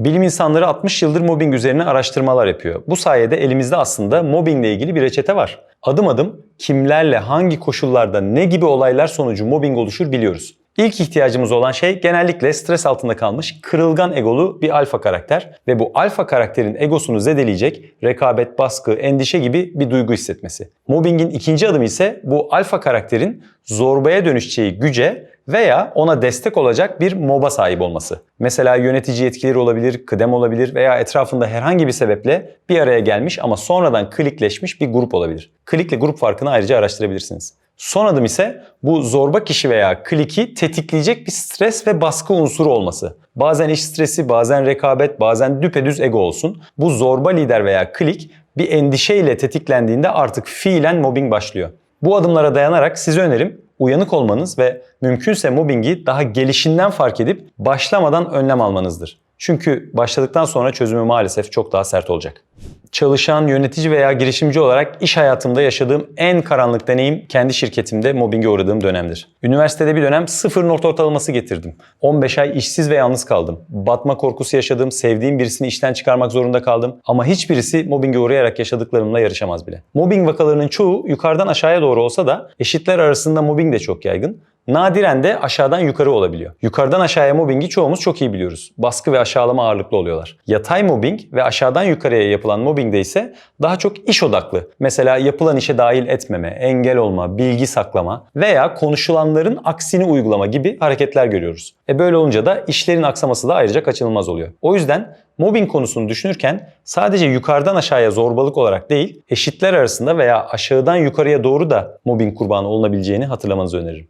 Bilim insanları 60 yıldır mobbing üzerine araştırmalar yapıyor. Bu sayede elimizde aslında mobbingle ilgili bir reçete var. Adım adım kimlerle, hangi koşullarda, ne gibi olaylar sonucu mobbing oluşur biliyoruz. İlk ihtiyacımız olan şey genellikle stres altında kalmış kırılgan egolu bir alfa karakter ve bu alfa karakterin egosunu zedeleyecek rekabet, baskı, endişe gibi bir duygu hissetmesi. Mobbingin ikinci adımı ise bu alfa karakterin zorbaya dönüşeceği güce veya ona destek olacak bir moba sahip olması. Mesela yönetici yetkileri olabilir, kıdem olabilir veya etrafında herhangi bir sebeple bir araya gelmiş ama sonradan klikleşmiş bir grup olabilir. Klikle grup farkını ayrıca araştırabilirsiniz. Son adım ise bu zorba kişi veya kliki tetikleyecek bir stres ve baskı unsuru olması. Bazen iş stresi, bazen rekabet, bazen düpedüz ego olsun. Bu zorba lider veya klik bir endişeyle tetiklendiğinde artık fiilen mobbing başlıyor. Bu adımlara dayanarak size önerim uyanık olmanız ve mümkünse mobbingi daha gelişinden fark edip başlamadan önlem almanızdır. Çünkü başladıktan sonra çözümü maalesef çok daha sert olacak. Çalışan, yönetici veya girişimci olarak iş hayatımda yaşadığım en karanlık deneyim kendi şirketimde mobbinge uğradığım dönemdir. Üniversitede bir dönem sıfır not ortalaması getirdim. 15 ay işsiz ve yalnız kaldım. Batma korkusu yaşadım, sevdiğim birisini işten çıkarmak zorunda kaldım. Ama hiçbirisi mobbinge uğrayarak yaşadıklarımla yarışamaz bile. Mobbing vakalarının çoğu yukarıdan aşağıya doğru olsa da eşitler arasında mobbing de çok yaygın. Nadiren de aşağıdan yukarı olabiliyor. Yukarıdan aşağıya mobbingi çoğumuz çok iyi biliyoruz. Baskı ve aşağılama ağırlıklı oluyorlar. Yatay mobbing ve aşağıdan yukarıya yapılan mobbingde ise daha çok iş odaklı. Mesela yapılan işe dahil etmeme, engel olma, bilgi saklama veya konuşulanların aksini uygulama gibi hareketler görüyoruz. E böyle olunca da işlerin aksaması da ayrıca kaçınılmaz oluyor. O yüzden mobbing konusunu düşünürken sadece yukarıdan aşağıya zorbalık olarak değil, eşitler arasında veya aşağıdan yukarıya doğru da mobbing kurbanı olunabileceğini hatırlamanızı öneririm.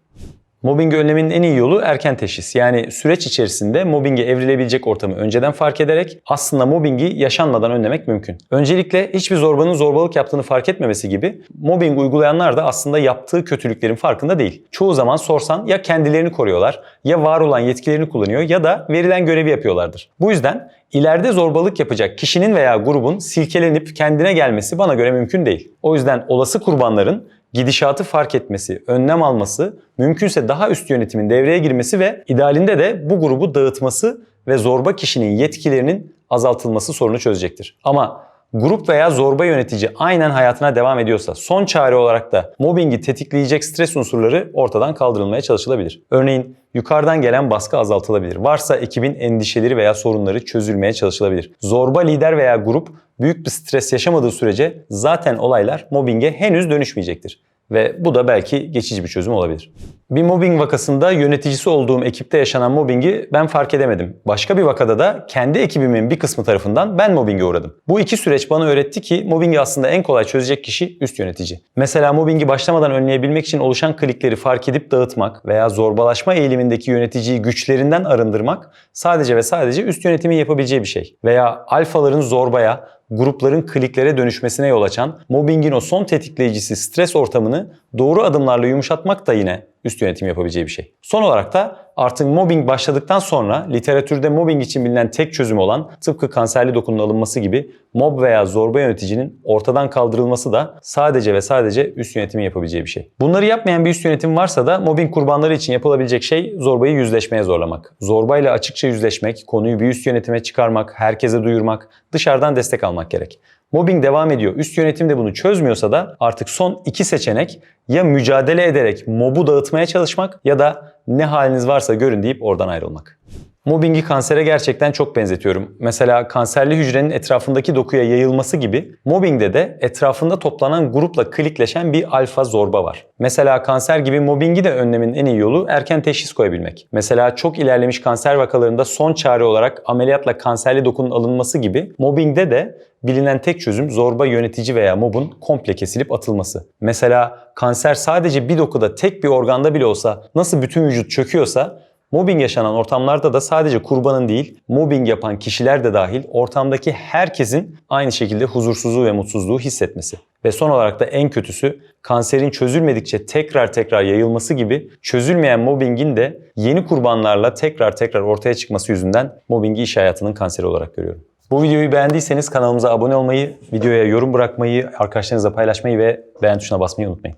Mobbing önleminin en iyi yolu erken teşhis. Yani süreç içerisinde mobbinge evrilebilecek ortamı önceden fark ederek aslında mobbingi yaşanmadan önlemek mümkün. Öncelikle hiçbir zorbanın zorbalık yaptığını fark etmemesi gibi mobbing uygulayanlar da aslında yaptığı kötülüklerin farkında değil. Çoğu zaman sorsan ya kendilerini koruyorlar ya var olan yetkilerini kullanıyor ya da verilen görevi yapıyorlardır. Bu yüzden ileride zorbalık yapacak kişinin veya grubun silkelenip kendine gelmesi bana göre mümkün değil. O yüzden olası kurbanların gidişatı fark etmesi, önlem alması, mümkünse daha üst yönetimin devreye girmesi ve idealinde de bu grubu dağıtması ve zorba kişinin yetkilerinin azaltılması sorunu çözecektir. Ama grup veya zorba yönetici aynen hayatına devam ediyorsa son çare olarak da mobbingi tetikleyecek stres unsurları ortadan kaldırılmaya çalışılabilir. Örneğin yukarıdan gelen baskı azaltılabilir. Varsa ekibin endişeleri veya sorunları çözülmeye çalışılabilir. Zorba lider veya grup büyük bir stres yaşamadığı sürece zaten olaylar mobbinge henüz dönüşmeyecektir. Ve bu da belki geçici bir çözüm olabilir. Bir mobbing vakasında yöneticisi olduğum ekipte yaşanan mobbingi ben fark edemedim. Başka bir vakada da kendi ekibimin bir kısmı tarafından ben mobbinge uğradım. Bu iki süreç bana öğretti ki mobbingi aslında en kolay çözecek kişi üst yönetici. Mesela mobbingi başlamadan önleyebilmek için oluşan klikleri fark edip dağıtmak veya zorbalaşma eğilimindeki yöneticiyi güçlerinden arındırmak sadece ve sadece üst yönetimin yapabileceği bir şey. Veya alfaların zorbaya, grupların kliklere dönüşmesine yol açan mobbingin o son tetikleyicisi stres ortamını doğru adımlarla yumuşatmak da yine üst yönetim yapabileceği bir şey. Son olarak da artık mobbing başladıktan sonra literatürde mobbing için bilinen tek çözüm olan tıpkı kanserli dokunun alınması gibi mob veya zorba yöneticinin ortadan kaldırılması da sadece ve sadece üst yönetimin yapabileceği bir şey. Bunları yapmayan bir üst yönetim varsa da mobbing kurbanları için yapılabilecek şey zorbayı yüzleşmeye zorlamak. Zorbayla açıkça yüzleşmek, konuyu bir üst yönetime çıkarmak, herkese duyurmak, dışarıdan destek almak gerek. Mobbing devam ediyor. Üst yönetim de bunu çözmüyorsa da artık son iki seçenek ya mücadele ederek mobu dağıtmaya çalışmak ya da ne haliniz varsa görün deyip oradan ayrılmak. Mobbingi kansere gerçekten çok benzetiyorum. Mesela kanserli hücrenin etrafındaki dokuya yayılması gibi mobbingde de etrafında toplanan grupla klikleşen bir alfa zorba var. Mesela kanser gibi mobbingi de önlemin en iyi yolu erken teşhis koyabilmek. Mesela çok ilerlemiş kanser vakalarında son çare olarak ameliyatla kanserli dokunun alınması gibi mobbingde de bilinen tek çözüm zorba yönetici veya mobun komple kesilip atılması. Mesela kanser sadece bir dokuda tek bir organda bile olsa nasıl bütün vücut çöküyorsa Mobbing yaşanan ortamlarda da sadece kurbanın değil, mobbing yapan kişiler de dahil ortamdaki herkesin aynı şekilde huzursuzluğu ve mutsuzluğu hissetmesi. Ve son olarak da en kötüsü kanserin çözülmedikçe tekrar tekrar yayılması gibi çözülmeyen mobbingin de yeni kurbanlarla tekrar tekrar ortaya çıkması yüzünden mobbingi iş hayatının kanseri olarak görüyorum. Bu videoyu beğendiyseniz kanalımıza abone olmayı, videoya yorum bırakmayı, arkadaşlarınızla paylaşmayı ve beğen tuşuna basmayı unutmayın.